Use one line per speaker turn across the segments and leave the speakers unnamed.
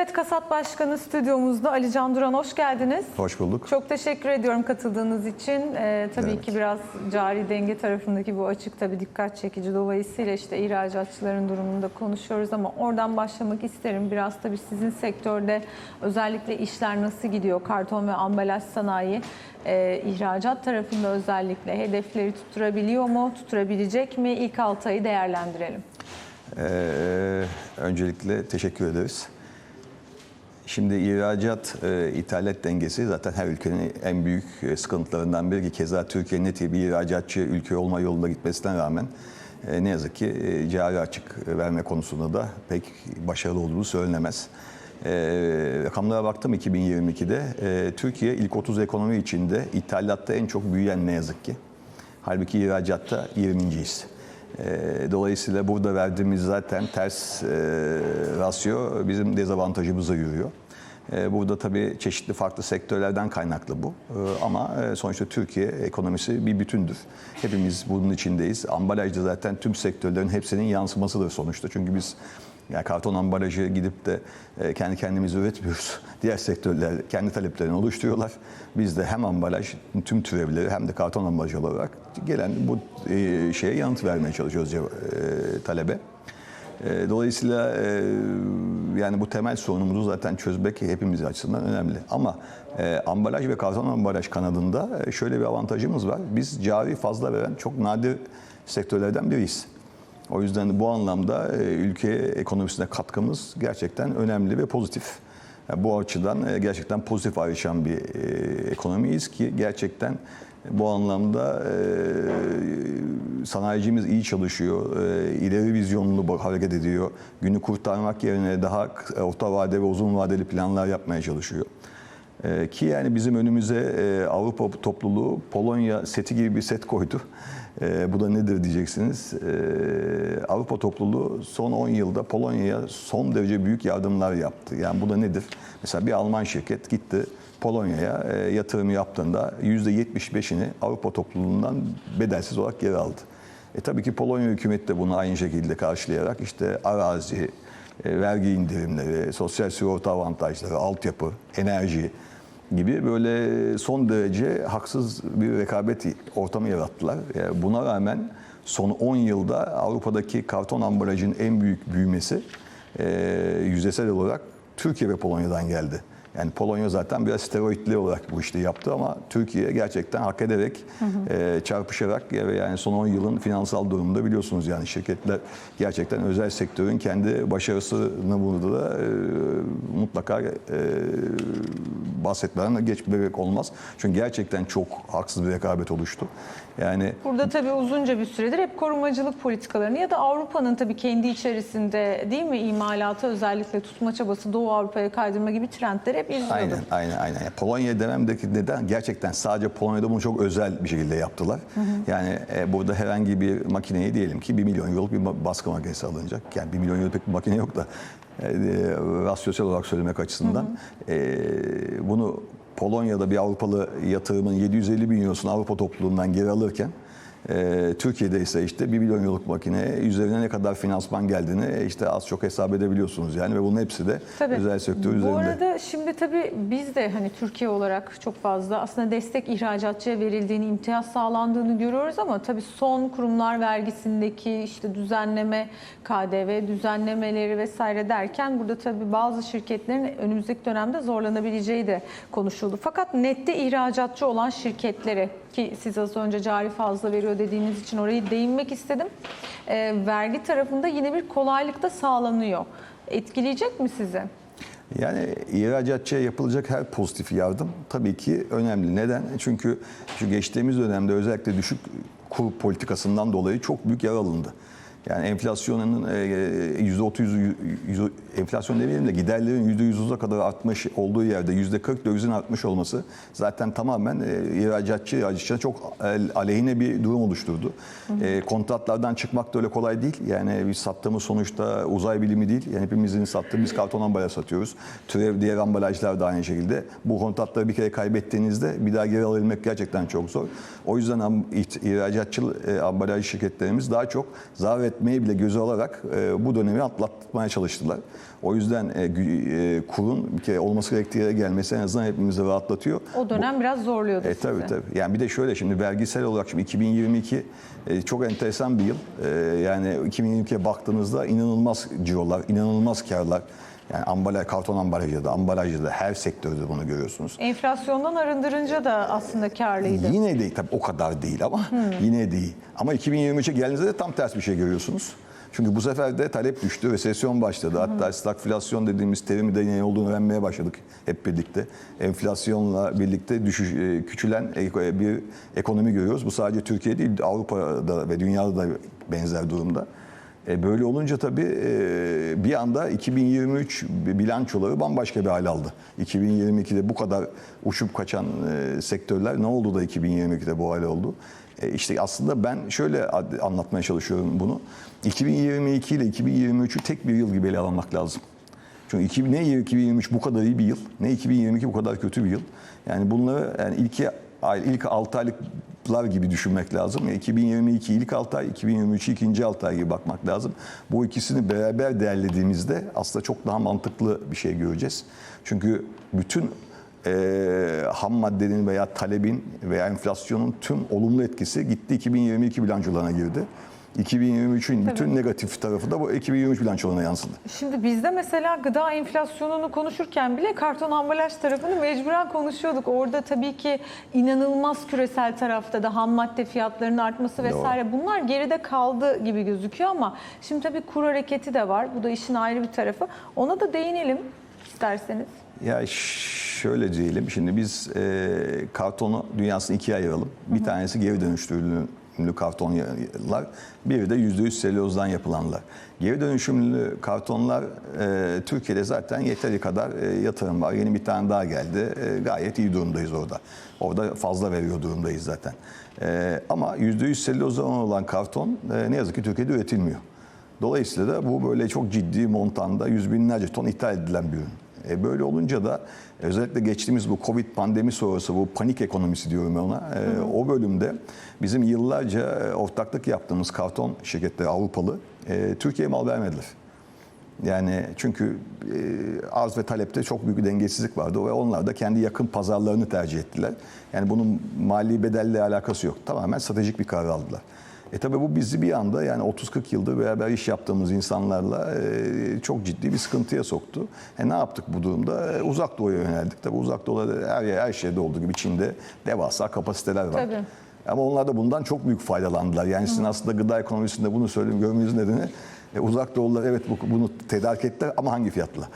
Evet Kasat Başkanı stüdyomuzda Ali Can Duran hoş geldiniz.
Hoş bulduk.
Çok teşekkür ediyorum katıldığınız için. Ee, tabii
Evet.
ki biraz cari denge tarafındaki bu açık tabii dikkat çekici. Dolayısıyla işte ihracatçıların durumunu da konuşuyoruz ama oradan başlamak isterim. Biraz tabii sizin sektörde özellikle işler nasıl gidiyor? Karton ve ambalaj sanayi e, ihracat tarafında özellikle hedefleri tutturabiliyor mu? Tutturabilecek mi? İlk 6 ayı değerlendirelim.
Ee, öncelikle teşekkür ederiz. Şimdi ihracat, e, ithalat dengesi zaten her ülkenin en büyük e, sıkıntılarından biri ki keza Türkiye net bir ihracatçı ülke olma yolunda gitmesine rağmen e, ne yazık ki e, cari açık verme konusunda da pek başarılı olduğu söylenemez. E, rakamlara baktım 2022'de e, Türkiye ilk 30 ekonomi içinde ithalatta en çok büyüyen ne yazık ki. Halbuki ihracatta 20.yiz. E, Dolayısıyla burada verdiğimiz zaten ters e, rasyo bizim dezavantajımıza yürüyor. E, Burada tabii çeşitli farklı sektörlerden kaynaklı bu. E, Ama e, sonuçta Türkiye ekonomisi bir bütündür. Hepimiz bunun içindeyiz. Ambalajda zaten tüm sektörlerin hepsinin yansımasıdır sonuçta. Çünkü biz yani karton ambalajı gidip de e, kendi kendimiz üretmiyoruz. Diğer sektörler kendi taleplerini oluşturuyorlar. Biz de hem ambalaj tüm türevleri hem de karton ambalaj olarak gelen bu e, şeye yanıt vermeye çalışıyoruz e, talebe. Dolayısıyla yani bu temel sorunumuzu zaten çözmek hepimiz açısından önemli. Ama ambalaj ve karton ambalaj kanadında şöyle bir avantajımız var. Biz cari fazla veren çok nadir sektörlerden biriyiz. O yüzden bu anlamda e, ülke ekonomisine katkımız gerçekten önemli ve pozitif. Bu açıdan e, gerçekten pozitif ayrışan bir e, ekonomiyiz ki gerçekten bu anlamda sanayicimiz iyi çalışıyor, ileri vizyonlu hareket ediyor. Günü kurtarmak yerine daha orta vade ve uzun vadeli planlar yapmaya çalışıyor. Ki yani bizim önümüze Avrupa topluluğu Polonya seti gibi bir set koydu. E, bu da nedir diyeceksiniz. E, Avrupa topluluğu son 10 yılda Polonya'ya son derece büyük yardımlar yaptı. Yani bu da nedir? Mesela bir Alman şirket gitti Polonya'ya e, yatırım yaptığında %75'ini Avrupa topluluğundan bedelsiz olarak geri aldı. E tabii ki Polonya hükümeti de bunu aynı şekilde karşılayarak işte arazi, e, vergi indirimleri, sosyal sigorta avantajları, altyapı, enerji gibi böyle son derece haksız bir rekabet ortamı yarattılar. E, Buna rağmen son 10 yılda Avrupa'daki karton ambalajın en büyük büyümesi e, yüzdesel olarak Türkiye ve Polonya'dan geldi. Yani Polonya zaten biraz steroidli olarak bu işi yaptı ama Türkiye gerçekten hak ederek, e, çarpışarak ve yani son 10 yılın finansal durumunda biliyorsunuz yani şirketler gerçekten özel sektörün kendi başarısını burada da e, mutlaka e, bahsetmeden geçmemek olmaz. Çünkü gerçekten çok haksız bir rekabet oluştu. Yani
Burada tabii uzunca bir süredir hep korumacılık politikalarını ya da Avrupa'nın tabii kendi içerisinde değil mi imalatı özellikle tutma çabası Doğu Avrupa'ya kaydırma gibi trendleri hep izliyorduk.
Aynen, aynen, aynen. Yani Polonya dememdeki neden gerçekten sadece Polonya'da bunu çok özel bir şekilde yaptılar. Yani e, burada herhangi bir makineyi diyelim ki 1 milyon euroluk bir baskı makinesi alınacak. Yani 1 milyon euroluk pek bir makine yok da e, e, rasyosel olarak söylemek açısından e, bunu Polonya'da bir Avrupalı yatırımın 750 bin eurosunu Avrupa topluluğundan geri alırken e, Türkiye'de ise işte 1 milyon euroluk makine üzerine ne kadar finansman geldiğini e, işte az çok hesap edebiliyorsunuz yani ve bunun hepsi de
Tabii.
özel sektör
Bu
üzerinde.
arada şimdi tabii biz de hani Türkiye olarak çok fazla aslında destek ihracatçıya verildiğini, imtiyaz sağlandığını görüyoruz ama tabii son kurumlar vergisindeki işte düzenleme, KDV düzenlemeleri vesaire derken burada tabii bazı şirketlerin önümüzdeki dönemde zorlanabileceği de konuşuldu. Fakat nette ihracatçı olan şirketlere ki siz az önce cari fazla veriyor dediğiniz için orayı değinmek istedim. Ee, vergi tarafında yine bir kolaylık da sağlanıyor. Etkileyecek mi sizi?
Yani ihracatçıya yapılacak her pozitif yardım tabii ki önemli. Neden? Çünkü şu geçtiğimiz dönemde özellikle düşük kur politikasından dolayı çok büyük yer alındı. Yani enflasyonun e, yüzde otuz, enflasyon demeyelim de giderlerin yüzde yüze kadar artmış olduğu yerde yüzde kırk dövizin artmış olması zaten tamamen e, ihracatçı, ihracatçıya çok e, aleyhine bir durum oluşturdu. E, kontratlardan çıkmak da öyle kolay değil. Yani biz sattığımız sonuçta uzay bilimi değil. Yani hepimizin sattığımız karton ambalaj satıyoruz. Türev diğer ambalajlar da aynı şekilde. Bu kontratları bir kere kaybettiğinizde bir daha geri alabilmek gerçekten çok zor. O yüzden ihracatçı e, ambalaj şirketlerimiz daha çok zarar etmeyi bile göze alarak e, bu dönemi atlatmaya çalıştılar. O yüzden e, e, kurun bir kere olması gerektiği yere gelmesi en azından hepimizi rahatlatıyor.
O dönem biraz zorluyordu
E,
sizi.
tabii tabii. Yani bir de şöyle şimdi vergisel olarak şimdi 2022 e, çok enteresan bir yıl. E, yani 2022'ye baktığınızda inanılmaz cirolar, inanılmaz karlar. Yani ambalaj, karton ambalajda da, ambalajda da her sektörde bunu görüyorsunuz.
Enflasyondan arındırınca da aslında karlıydı.
Yine değil tabii o kadar değil ama yine değil. Ama 2023'e geldiğinizde de tam ters bir şey görüyorsunuz. Çünkü bu sefer de talep düştü, resesyon başladı. Hatta stagflasyon dediğimiz terimi de ne olduğunu öğrenmeye başladık hep birlikte. Enflasyonla birlikte düşüş, e, küçülen bir ekonomi görüyoruz. Bu sadece Türkiye değil, Avrupa'da ve dünyada da benzer durumda. E, Böyle olunca tabii e, bir anda 2023 bilançoları bambaşka bir hal aldı. 2022'de bu kadar uçup kaçan e, sektörler ne oldu da 2022'de bu hal oldu? E, İşte aslında ben şöyle anlatmaya çalışıyorum bunu. 2022 ile 2023'ü tek bir yıl gibi ele almak lazım. Çünkü iki- ne 2023 bu kadar iyi bir yıl, ne 2022 bu kadar kötü bir yıl. Yani bunları yani ilk ay, ilk 6 aylıklar gibi düşünmek lazım. Yani 2022 ilk 6 ay, 2023 ikinci 6 ay gibi bakmak lazım. Bu ikisini beraber değerlediğimizde aslında çok daha mantıklı bir şey göreceğiz. Çünkü bütün e, ham maddenin veya talebin veya enflasyonun tüm olumlu etkisi gitti 2022 bilançolarına girdi. 2023'ün bütün negatif tarafı da bu 2023 bilançolarına yansıdı.
Şimdi bizde mesela gıda enflasyonunu konuşurken bile karton ambalaj tarafını mecburen konuşuyorduk. Orada tabii ki inanılmaz küresel tarafta da ham madde fiyatlarının artması vesaire bunlar geride kaldı gibi gözüküyor ama şimdi tabii kur hareketi de var. Bu da işin ayrı bir tarafı. Ona da değinelim isterseniz.
Ya şöyle diyelim, şimdi biz e, kartonu dünyasını ikiye ayıralım. Bir tanesi geri dönüştürülümlü kartonlar, biri de %100 selülozdan yapılanlar. Geri dönüşümlü kartonlar e, Türkiye'de zaten yeteri kadar e, yatırım var. Yeni bir tane daha geldi. E, gayet iyi durumdayız orada. Orada fazla veriyor durumdayız zaten. E, ama %100 selülozdan olan karton e, ne yazık ki Türkiye'de üretilmiyor. Dolayısıyla da bu böyle çok ciddi montanda yüz binlerce ton ithal edilen bir ürün. E böyle olunca da özellikle geçtiğimiz bu Covid pandemi sonrası bu panik ekonomisi diyorum ona. e, o bölümde bizim yıllarca e, ortaklık yaptığımız karton şirketleri Avrupalı e, Türkiye'ye mal vermediler. Yani çünkü e, arz ve talepte çok büyük bir dengesizlik vardı ve onlar da kendi yakın pazarlarını tercih ettiler. Yani bunun mali bedelle alakası yok. Tamamen stratejik bir karar aldılar. E tabi bu bizi bir anda yani 30-40 yıldır beraber iş yaptığımız insanlarla e, çok ciddi bir sıkıntıya soktu. E ne yaptık bu durumda? E, uzak doğuya yöneldik. Tabi uzak doğuda her, yer- her şeyde olduğu gibi Çin'de devasa kapasiteler var.
Tabii.
Ama onlar da bundan çok büyük faydalandılar. Yani sizin aslında gıda ekonomisinde bunu söyleyeyim görmenizin nedeni e, uzak doğulular evet bu- bunu tedarik ettiler ama hangi fiyatla?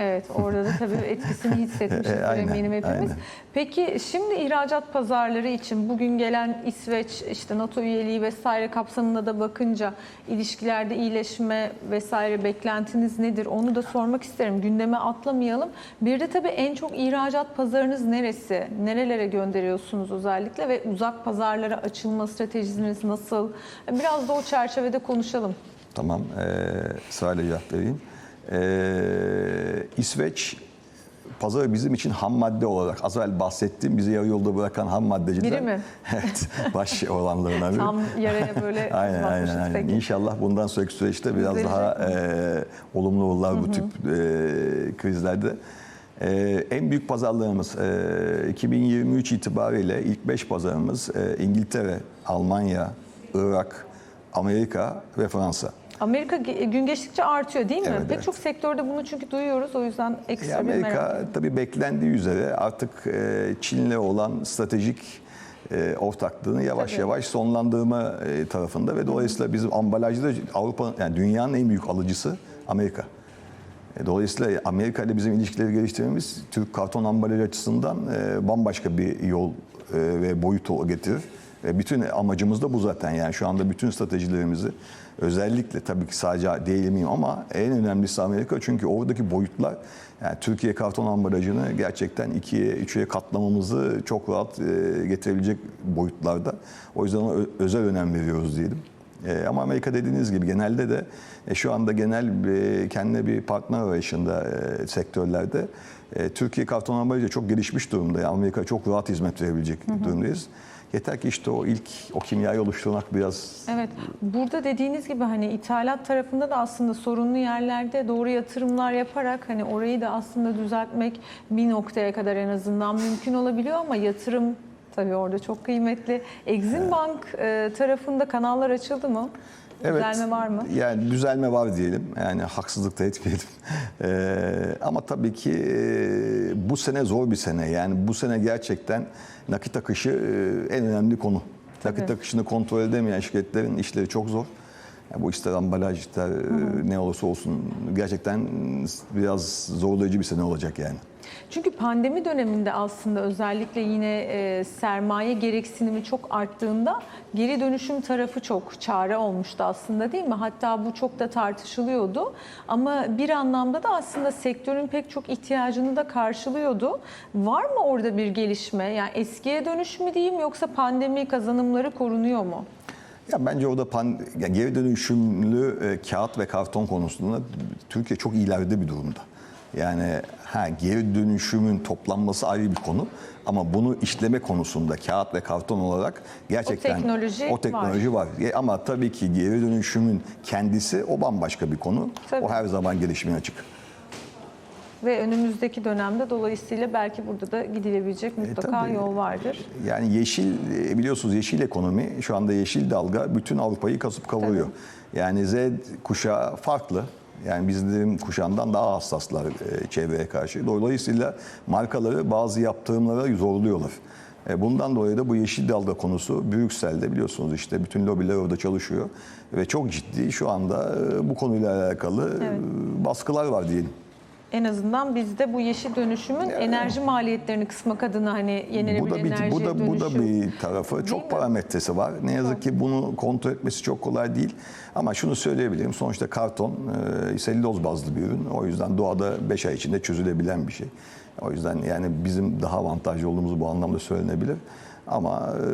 Evet orada da tabii etkisini hissetmişizdir
E, aynen,
eminim hepimiz.
aynen.
Peki şimdi ihracat pazarları için bugün gelen İsveç işte NATO üyeliği vesaire kapsamında da bakınca ilişkilerde iyileşme vesaire beklentiniz nedir? Onu da sormak isterim. Gündeme atlamayalım. Bir de tabii en çok ihracat pazarınız neresi? Nerelere gönderiyorsunuz özellikle ve uzak pazarlara açılma stratejiniz nasıl? Biraz da o çerçevede konuşalım.
Tamam, e, sırayla cevap vereyim. E, İsveç pazarı bizim için ham madde olarak az evvel bahsettiğim bizi yarı yolda bırakan ham maddeciler.
Biri mi?
evet, baş olanlarından biri.
Tam yaraya böyle
Aynen aynen. aynen.
peki.
İnşallah bundan sonraki süreçte biraz
Düzelecek
daha e, olumlu olurlar bu tip e, krizlerde. E, en büyük pazarlarımız e, 2023 itibariyle ilk 5 pazarımız e, İngiltere, Almanya, Irak, Amerika ve Fransa.
Amerika gün geçtikçe artıyor değil mi?
Evet,
Pek
evet.
çok sektörde bunu çünkü duyuyoruz. O yüzden ekstra
E,
bir merak.
Amerika tabii beklendiği üzere artık e, Çin'le olan stratejik e, ortaklığını yavaş
Tabii.
yavaş sonlandırma e, tarafında ve dolayısıyla bizim ambalajda Avrupa yani dünyanın en büyük alıcısı Amerika. Dolayısıyla Amerika ile bizim ilişkileri geliştirmemiz Türk karton ambalaj açısından bambaşka bir yol ve boyut o- getirir. Ve bütün amacımız da bu zaten. Yani şu anda bütün stratejilerimizi özellikle tabii ki sadece değilimiyim ama en önemlisi Amerika. Çünkü oradaki boyutlar yani Türkiye karton ambalajını gerçekten ikiye, üçe katlamamızı çok rahat e, getirebilecek boyutlarda. O yüzden özel önem veriyoruz diyelim. E, ama Amerika dediğiniz gibi genelde de e, şu anda genel bir, kendine bir partner arayışında e, sektörlerde e, Türkiye karton ambalajı çok gelişmiş durumda. Yani Amerika çok rahat hizmet verebilecek durumdayız. Yeter ki işte o ilk o kimyayı oluşturmak biraz
Evet. Burada dediğiniz gibi hani ithalat tarafında da aslında sorunlu yerlerde doğru yatırımlar yaparak hani orayı da aslında düzeltmek bir noktaya kadar en azından mümkün olabiliyor ama yatırım tabii orada çok kıymetli. Exim Bank e, tarafında kanallar açıldı mı? Düzelme var mı?
Yani düzelme var diyelim. Yani haksızlık da etmeyelim. Ee, ama tabii ki e, bu sene zor bir sene. Yani bu sene gerçekten nakit akışı e, en önemli konu. Nakit akışını kontrol edemeyen şirketlerin işleri çok zor. Yani bu ister ambalaj ister e, ne olursa olsun gerçekten biraz zorlayıcı bir sene olacak yani.
Çünkü pandemi döneminde aslında özellikle yine e, sermaye gereksinimi çok arttığında geri dönüşüm tarafı çok çare olmuştu aslında değil mi? Hatta bu çok da tartışılıyordu. Ama bir anlamda da aslında sektörün pek çok ihtiyacını da karşılıyordu. Var mı orada bir gelişme? Yani eskiye dönüş mü diyeyim yoksa pandemi kazanımları korunuyor mu?
Ya bence pan, ya geri dönüşümlü e, kağıt ve karton konusunda Türkiye çok ileride bir durumda. Yani ha geri dönüşümün toplanması ayrı bir konu ama bunu işleme konusunda kağıt ve karton olarak gerçekten
teknoloji
o teknoloji var. E, Ama tabii ki geri dönüşümün kendisi o bambaşka bir konu.
Tabii.
O her zaman gelişmeye açık.
Ve önümüzdeki dönemde dolayısıyla belki burada da gidilebilecek mutlaka
tabii.
yol vardır.
Yani yeşil e, biliyorsunuz yeşil ekonomi şu anda yeşil dalga bütün Avrupa'yı kasıp kavuruyor. Yani Z kuşağı farklı. Yani bizim kuşağından daha hassaslar e, çevreye karşı. Dolayısıyla markaları bazı yaptırımlara zorluyorlar. E, Bundan dolayı da bu yeşil dalga konusu Brüksel'de biliyorsunuz işte bütün lobiler orada çalışıyor. Ve çok ciddi şu anda e, bu konuyla alakalı
Evet.
baskılar var diyelim.
En azından bizde bu yeşil dönüşümün enerji maliyetlerini kısmak adına hani yenilenebilir
Bu da bir
enerjiye
bu da bu da
dönüşüm.
bir tarafı.
Değil
çok
mi?
parametresi var. Ne yazık ki bunu kontrol etmesi çok kolay değil. Ama şunu söyleyebilirim. Sonuçta karton e, selüloz bazlı bir ürün. O yüzden doğada 5 ay içinde çözülebilen bir şey. O yüzden yani bizim daha avantajlı olduğumuz bu anlamda söylenebilir. Ama e,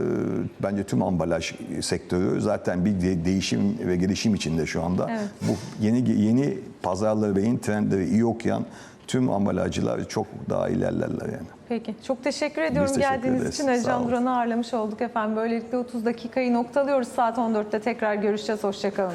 bence tüm ambalaj sektörü zaten bir de- değişim ve gelişim içinde şu anda.
Evet.
Bu yeni yeni pazarları ve yeni trendleri iyi okuyan tüm ambalajcılar çok daha ilerlerler yani.
Peki. Çok teşekkür ediyorum
teşekkür
geldiğiniz
ederiz.
için.
Olun.
Duran'ı ağırlamış olduk efendim. Böylelikle 30 dakikayı noktalıyoruz. Saat 14'te tekrar görüşeceğiz. Hoşçakalın.